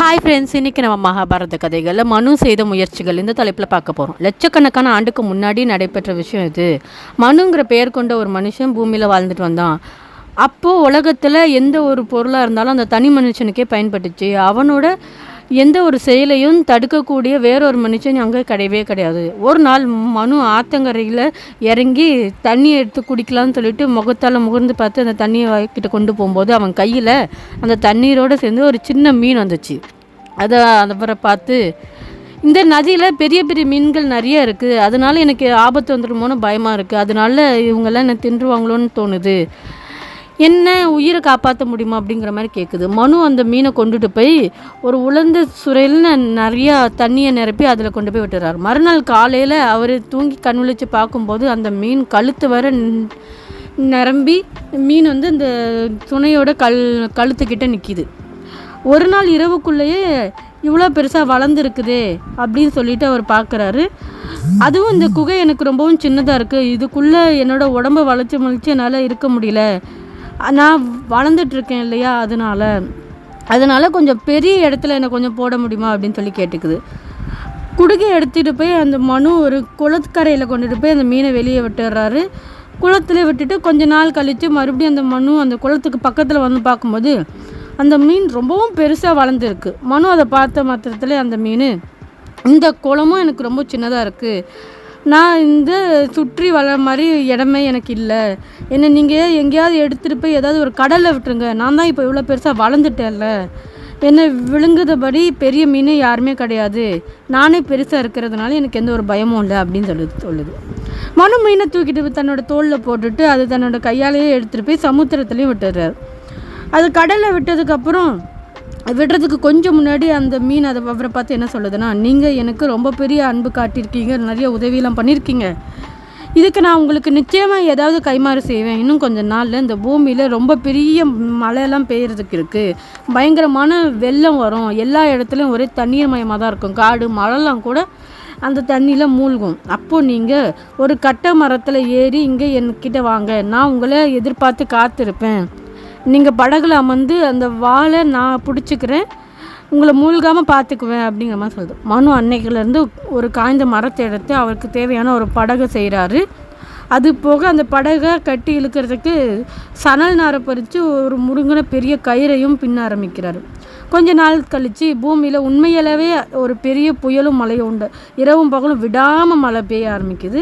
Hi friends இன்றைக்கி நம்ம மகாபாரத கதைகளில் மனு செய்த முயற்சிகள் இந்த தலைப்பில் பார்க்க போகிறோம் லட்சக்கணக்கான ஆண்டுக்கு முன்னாடி நடைபெற்ற விஷயம் இது. மனுங்கிற பெயர் கொண்ட ஒரு மனுஷன் பூமியில் வாழ்ந்துட்டு வந்தான். அப்போது உலகத்தில் எந்த ஒரு பொருளாக இருந்தாலும் அந்த தனி மனுஷனுக்கே பயன்பட்டுச்சு. அவனோட எந்த ஒரு செயலையும் தடுக்கக்கூடிய வேறொரு மனுஷன் அங்கே கிடையவே கிடையாது. ஒரு நாள் மனு ஆத்தங்கரையில் இறங்கி தண்ணி எடுத்து குடிக்கலாம்னு சொல்லிட்டு முகத்தால் முகர்ந்து பார்த்து அந்த தண்ணியை வாய்க்கிட்ட கொண்டு போகும்போது அவன் கையில் அந்த தண்ணீரோடு சேர்ந்து ஒரு சின்ன மீன் வந்துச்சு. அதை அப்புறம் பார்த்து இந்த நதியில் பெரிய பெரிய மீன்கள் நிறைய இருக்குது அதனால எனக்கு ஆபத்து வந்துடுமோன்னு பயமாக இருக்குது அதனால இவங்கெல்லாம் என்ன தின்றுவாங்களோன்னு தோணுது. என்ன உயிரை காப்பாற்ற முடியுமா அப்படிங்கிற மாதிரி கேட்குது மனு அந்த மீனை கொண்டுட்டு போய் ஒரு உலர்ந்த சுரையில் நிறையா தண்ணியை நிரப்பி அதில் கொண்டு போய் விட்டுறாரு. மறுநாள் காலையில் அவர் தூங்கி கண் விழிச்சு பார்க்கும்போது அந்த மீன் கழுத்து வர நிரம்பி மீன் வந்து இந்த துணையோட கல் கழுத்துக்கிட்ட நிற்கிது ஒரு நாள் இரவுக்குள்ளேயே இவ்வளோ பெருசாக வளர்ந்துருக்குதே அப்படின்னு சொல்லிட்டு அவர் பார்க்குறாரு. அதுவும் இந்த குகை எனக்கு ரொம்பவும் சின்னதாக இருக்குது இதுக்குள்ளே என்னோட உடம்ப வளைச்சி முளைச்சி என்னால் இருக்க முடியல. நான் வளர்ந்துட்டு இருக்கேன் இல்லையா அதனால. அதனால் கொஞ்சம் பெரிய இடத்துல என்னை கொஞ்சம் போட முடியுமா அப்படின்னு சொல்லி கேட்டுக்குது. குடுகை எடுத்துகிட்டு போய் அந்த மனு ஒரு குளத்துக்கரையில் கொண்டுட்டு போய் அந்த மீனை வெளியே விட்டுடுறாரு குளத்தில் விட்டுட்டு கொஞ்ச நாள் கழித்து மறுபடியும் அந்த மனு அந்த குளத்துக்கு பக்கத்தில் வந்து பார்க்கும்போது அந்த மீன் ரொம்பவும் பெருசாக வளர்ந்துருக்கு. மனு அதை பார்த்த மாத்திரத்தில் அந்த மீன் இந்த குளமும் எனக்கு ரொம்ப சின்னதாக இருக்குது நான் இந்த சுற்றி வளர மாதிரி இடமே எனக்கு இல்லை. என்னை நீங்கள் எங்கேயாவது எடுத்துகிட்டு போய் ஏதாவது ஒரு கடலில் விட்டுருங்க. நான் தான் இப்போ இவ்வளோ பெருசாக வளர்ந்துட்டேன்ல. என்னை விழுங்குதபடி பெரிய மீன் யாருமே கிடையாது. நானே பெருசாக இருக்கிறதுனால எனக்கு எந்த ஒரு பயமும் இல்லை அப்படின்னு சொல்லுது சொல்லுது. மனு மீனை தூக்கிட்டு தன்னோட தோளில் போட்டுட்டு அது தன்னோட கையாலேயே எடுத்துகிட்டு போய் சமுத்திரத்துலேயும் விட்டுடுறாரு. அது கடலில் விட்டதுக்கப்புறம் விடுறதுக்கு கொஞ்சம் முன்னாடி அந்த மீன் அதை அவரை பார்த்து என்ன சொல்லுதுன்னா நீங்கள் எனக்கு ரொம்ப பெரிய அன்பு காட்டியிருக்கீங்க நிறைய உதவியெல்லாம் பண்ணியிருக்கீங்க. இதுக்கு நான் உங்களுக்கு நிச்சயமாக ஏதாவது கைமாறு செய்வேன். இன்னும் கொஞ்சம் நாளில் இந்த பூமியில் ரொம்ப பெரிய மழையெல்லாம் பெய்யறதுக்கு இருக்குது பயங்கரமான வெள்ளம் வரும். எல்லா இடத்துலையும் ஒரே தண்ணீர் மயமாக தான் இருக்கும். காடு மழைலாம் கூட அந்த தண்ணியில் மூழ்கும். அப்போது நீங்கள் ஒரு கட்டை மரத்தில் ஏறி இங்கே என்கிட்ட வாங்க. நான் உங்களை எதிர்பார்த்து காத்திருப்பேன். நீங்கள் படகுல அமர்ந்து அந்த வாழை நான் பிடிச்சிக்கிறேன். உங்களை மூழ்காமல் பார்த்துக்குவேன் அப்படிங்கிற மாதிரி சொல்லுது. மனு அன்னைக்குலேருந்து ஒரு காய்ந்த மரத்தை எடுத்து அவருக்கு தேவையான ஒரு படகை செய்கிறாரு அது போக அந்த படகை கட்டி இழுக்கிறதுக்கு சணல் நாரை பறித்து ஒரு முருங்கின பெரிய கயிறையும் பின்ன ஆரம்பிக்கிறாரு. கொஞ்ச நாள் கழித்து பூமியில் உண்மையிலவே ஒரு பெரிய புயலும் மழையும் உண்டு. இரவும் பகலும் விடாமல் மழை பெய்ய ஆரம்பிக்குது.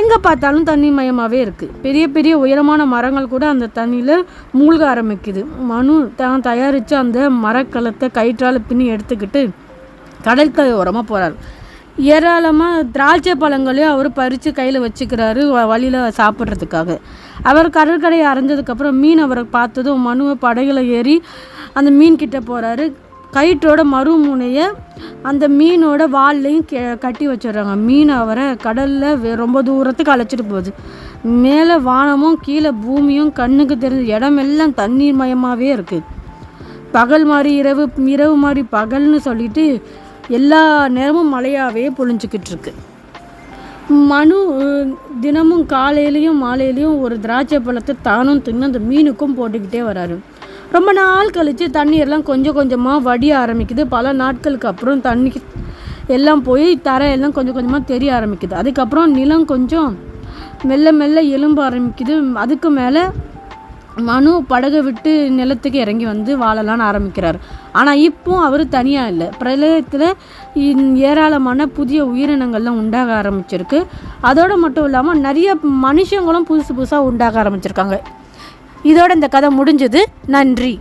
எங்கே பார்த்தாலும் தண்ணி மயமாகவே இருக்குது பெரிய பெரிய உயரமான மரங்கள் கூட அந்த தண்ணியில் மூழ்க ஆரம்பிக்குது. மனு தான் தயாரித்த அந்த மரக்கலத்தை கயிற்றால் பின்னி எடுத்துக்கிட்டு கடற்கரை ஓரமாக போகிறார் ஏராளமாக திராட்சை பழங்களையும் அவர் பறித்து கையில் வச்சுக்கிறாரு வழியில் சாப்பிட்றதுக்காக. அவர் கடற்கரையை அரைஞ்சதுக்கப்புறம் மீன் அவரை பார்த்ததும் மனுவை படகில் ஏறி அந்த மீன்கிட்ட போகிறாரு கயிற்றோட மறுமுனையை அந்த மீனோட வால்லையும் கெ கட்டி வச்சிடுறாங்க. மீன் அவரை கடலில் ரொம்ப தூரத்துக்கு அழைச்சிட்டு போகுது. மேலே வானமும் கீழே பூமியும் கண்ணுக்கு தெரிஞ்ச இடமெல்லாம் தண்ணீர் மயமாகவே இருக்குது பகல் மாதிரி இரவு இரவு மாதிரி பகல்னு சொல்லிட்டு எல்லா நேரமும் மழையாகவே பொழிஞ்சிக்கிட்டு இருக்கு. மனு தினமும் காலையிலையும் மாலையிலையும் ஒரு திராட்சை பழத்தை தானும் தின்னு அந்த மீனுக்கும் போட்டுக்கிட்டே வராரு. ரொம்ப நாள் கழித்து தண்ணீர்லாம் கொஞ்சம் கொஞ்சமாக வடிய ஆரம்பிக்குது. பல நாட்களுக்கு அப்புறம் தண்ணி எல்லாம் போய் தரையெல்லாம் கொஞ்சம் கொஞ்சமாக தெரிய ஆரம்பிக்குது. அதுக்கப்புறம் நிலம் கொஞ்சம் மெல்ல மெல்ல எலும்ப ஆரம்பிக்குது. அதுக்கு மேலே மனு படகை விட்டு நிலத்துக்கு இறங்கி வந்து வாழலாம்னு ஆரம்பிக்கிறார். ஆனால் இப்போ அவர் தனியாக இல்லை. பிரளயத்தில் இந் ஏராளமான புதிய உயிரினங்கள்லாம் உண்டாக ஆரம்பிச்சிருக்கு. அதோடு மட்டும் இல்லாமல் நிறைய மனுஷங்களும் புதுசு புதுசாக உண்டாக ஆரம்பிச்சிருக்காங்க. இதோட இந்த கதை முடிஞ்சது. நன்றி.